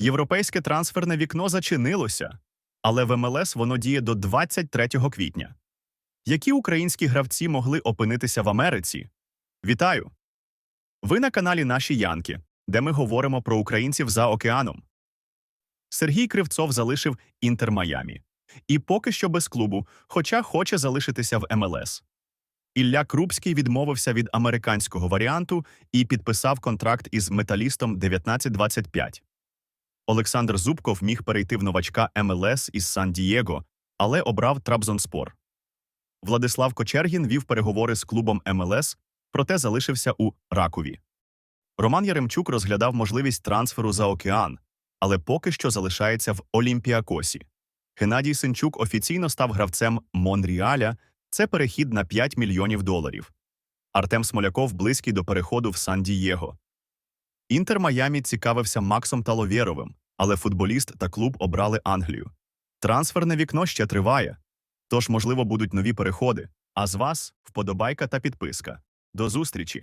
Європейське трансферне вікно зачинилося, але в МЛС воно діє до 23 квітня. Які українські гравці могли опинитися в Америці? Вітаю! Ви на каналі Наші Янки, де ми говоримо про українців за океаном. Сергій Кривцов залишив Інтер Майамі. І поки що без клубу, хоча хоче залишитися в МЛС. Ілля Крупський відмовився від американського варіанту і підписав контракт із металістом 1925. Олександр Зубков міг перейти в новачка МЛС із Сан-Дієго, але обрав Трабзонспор. Владислав Кочергін вів переговори з клубом МЛС, проте залишився у Ракові. Роман Яремчук розглядав можливість трансферу за океан, але поки що залишається в Олімпіакосі. Геннадій Синчук офіційно став гравцем Монріаля. Це перехід на 5 мільйонів доларів. Артем Смоляков близький до переходу в Сан-Дієго. Інтер Майамі цікавився Максом Таловєровим, але футболіст та клуб обрали Англію. Трансферне вікно ще триває, тож, можливо, будуть нові переходи. А з вас вподобайка та підписка. До зустрічі!